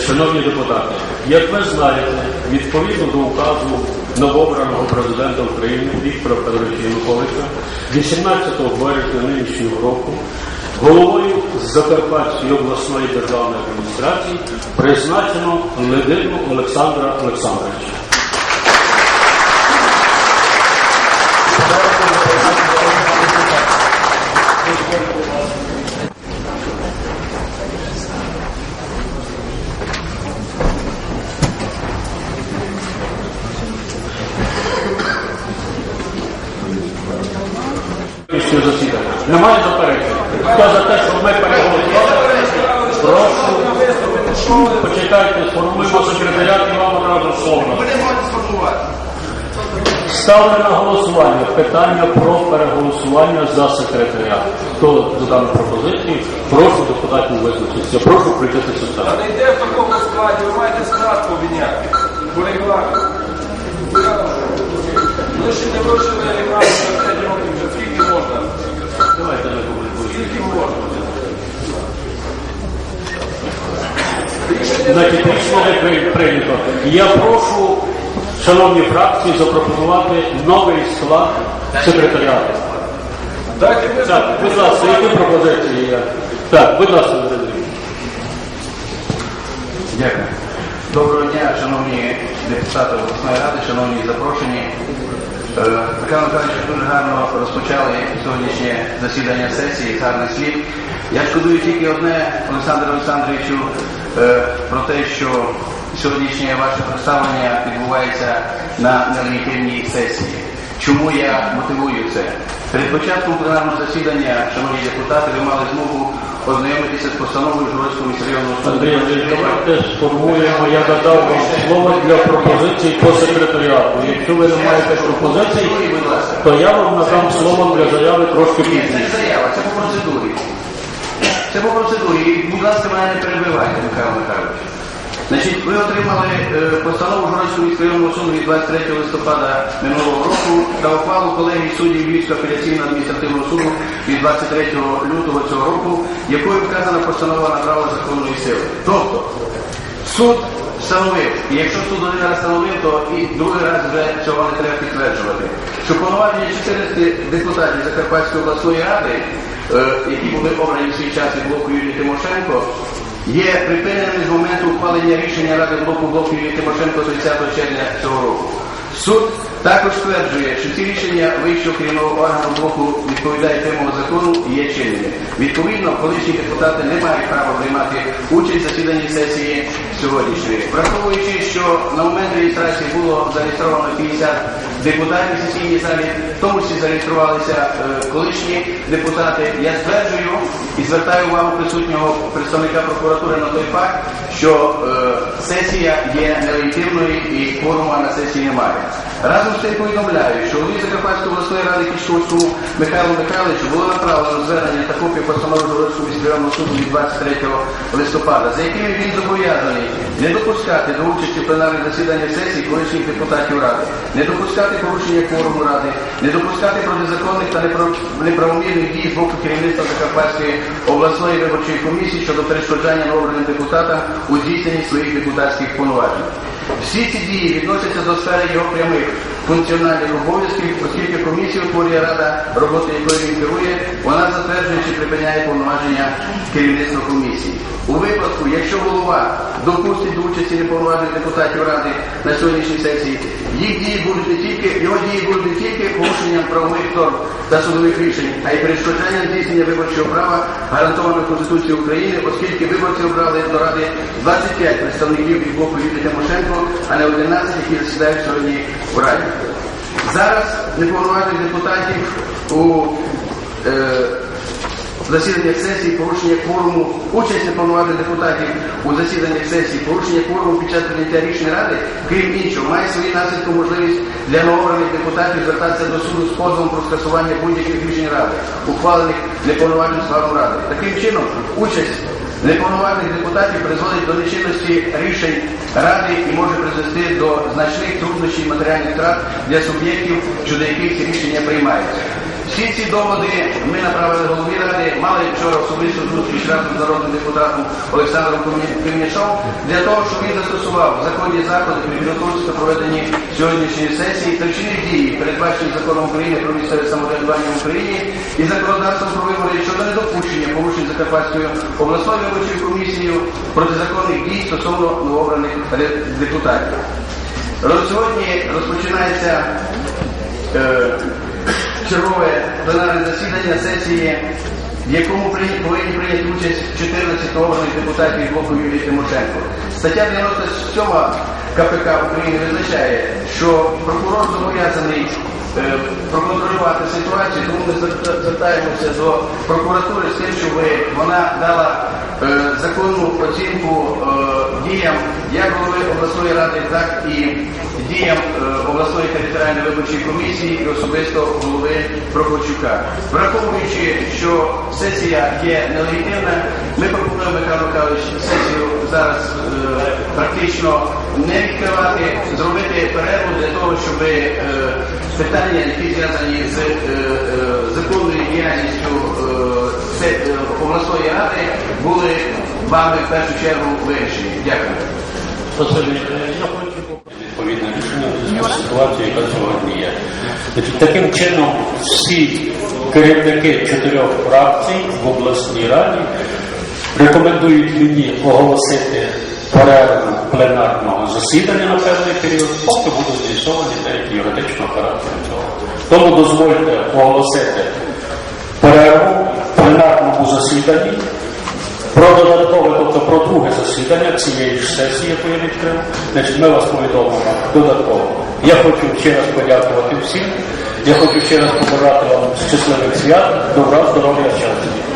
Шановні депутати, як ви знаєте, відповідно до указу новообраного президента України Віктора Федоровича Януковича 18 березня нинішнього року головою Закарпатської обласної державної адміністрації призначено Ледину Олександра Олександровича. Сьогоднішнє засідання. Немає заперечень. Хто за те, щоб ми переголосували? Прошу. Почекайте, сформуємо секретаріат і вам одразу слово. Ставлю на голосування питання про переголосування за секретаріат. Хто за дану пропозицію? Прошу депутатів визначитися. Прошу включити Та не йде в такому складі, ви маєте склад поміняти. По регламенту. Ми ще не вирішили регламент на 5 років, вже скільки можна? Давайте не. Скільки можна? Значить, рішення прийнято. Я прошу, шановні фракції, запропонувати новий склад секретаріату. Так, будь ласка, які пропозиції є? Так, будь ласка, Андрій. Дякую. Доброго дня, шановні депутати обласної ради, шановні запрошені. Е, Михайло Михайлович, дуже гарно розпочали сьогоднішнє засідання сесії, гарний слів. Я шкодую тільки одне, Олександр Олександровичу, про те, що сьогоднішнє ваше представлення відбувається на нелегітимній сесії. Чому я мотивую це? Перед початком пленарного засідання, шановні депутати, ви мали змогу ознайомитися з постановою Журойського міськрайонного суду. Андрій давайте сформуємо, я додав вам слово для пропозицій по секретаріату. Якщо ви не маєте пропозицій, то я вам надам слово для заяви трошки Ні, це не заява, це по процедурі. Це по процедурі. І, будь ласка, мене не перебивайте, Михайло Михайлович. Значить, ви отримали е, постанову Жорстського міськрайонного суду від 23 листопада минулого року та ухвалу колегії суддів Львівського апеляційного адміністративного суду від 23 лютого цього року, якою вказана постанова набрала законної сили. Тобто, суд встановив, і якщо суд один раз встановив, то і другий раз вже цього не треба підтверджувати, що повноваження 14 депутатів Закарпатської обласної ради, які були обрані в свій час від блоку Юрії Тимошенко, є припиненими з моменту ухвалення рішення Ради блоку блоку Юрії Тимошенко 30 червня цього року. Суд також стверджує, що ці рішення вищого керівного органу блоку відповідають вимогам закону і є чинними. Відповідно, колишні депутати не мають права приймати участь в засіданні сесії сьогоднішньої. Враховуючи, що на момент реєстрації було зареєстровано 50 депутатів в сесійній залі, в тому числі зареєструвалися е, колишні депутати. Я стверджую і звертаю увагу присутнього представника прокуратури на той факт, що е, сесія є нелегітимною і кворума на сесії немає. Разом з тим повідомляю, що голові Закарпатської обласної ради Кішковському Михайлу Михайловичу було направлено звернення та копію постанови Жородського міськрайонного суду від 23 листопада, за якими він зобов'язаний не допускати до участі в пленарних засіданнях сесії колишніх депутатів ради, не допускати порушення кворуму ради, не допускати протизаконних та неправомірних дій з боку керівництва Закарпатської обласної виборчої комісії щодо перешкоджання новообраним депутатам у здійсненні своїх депутатських повноважень. Всі ці дії відносяться до сфери його прямих функціональних обов'язків, оскільки комісію утворює рада, роботи якої він керує, вона затверджує чи припиняє повноваження керівництва комісії. У випадку, якщо голова допустить до участі неповноважних депутатів ради на сьогоднішній сесії, їх дії будуть не тільки його дії будуть не тільки порушенням правових норм та судових рішень, а й перешкоджанням здійснення виборчого права, гарантованого Конституцією України, оскільки виборці обрали до ради 25 представників від блоку Юлії Тимошенко, а не 11, які засідають сьогодні в Раді. Зараз неповноважних депутатів у е, засіданнях сесії, порушення кворуму, участь неповноважних депутатів у засіданнях сесії, порушення кворуму під час прийняття рішень ради, крім іншого, має свої наслідки можливість для новообраних депутатів звертатися до суду з позовом про скасування будь-яких рішень ради, ухвалених неповноважним складом ради. Таким чином, участь неповноважних депутатів призводить до нечинності рішень ради і може призвести до значних труднощів матеріальних втрат для суб'єктів, щодо яких рішення приймаються. Всі ці доводи ми направили голові ради, мали вчора особисту зустріч разом з народним депутатом Олександром Кремнячом для того, щоб він застосував законні заходи при підготовці та проведенні сьогоднішньої сесії та вчинив дії, передбачені законом України про місцеве самоврядування в Україні і законодавством про вибори щодо недопущення порушень Закарпатською обласною виборчою комісією протизаконних дій стосовно новообраних депутатів. Сьогодні розпочинається е, чергове пленарне засідання сесії, в якому повинні прийняти участь 14 обраних депутатів блоку Юлії Тимошенко. Стаття 97 КПК України визначає, що прокурор зобов'язаний е, проконтролювати ситуацію, тому ми звертаємося до прокуратури з тим, щоб вона дала законну оцінку е, діям як голови обласної ради, так і діям е, обласної територіальної виборчої комісії і особисто голови Прокопчука. Враховуючи, що сесія є нелегітимна, ми пропонуємо Михайло Михайлович сесію зараз е, практично не відкривати, зробити перерву для того, щоб е, питання, які зв'язані з е, е, законною діяльністю е, е, обласної ради, були вами в першу чергу вирішені. Дякую. Відповідне рішення зв'язку яка сьогодні є. Таким чином, всі керівники чотирьох фракцій в обласній раді рекомендують мені оголосити перерву пленарного засідання на певний період, поки будуть з'ясовані деякі юридичного характеру цього. Тому дозвольте оголосити пленарному засіданні про додаткове, тобто про друге засідання цієї ж сесії, яку я відкрив, значить, ми вас повідомимо додатково. Я хочу ще раз подякувати всім. Я хочу ще раз побажати вам щасливих свят, добра, здоров'я, щастя.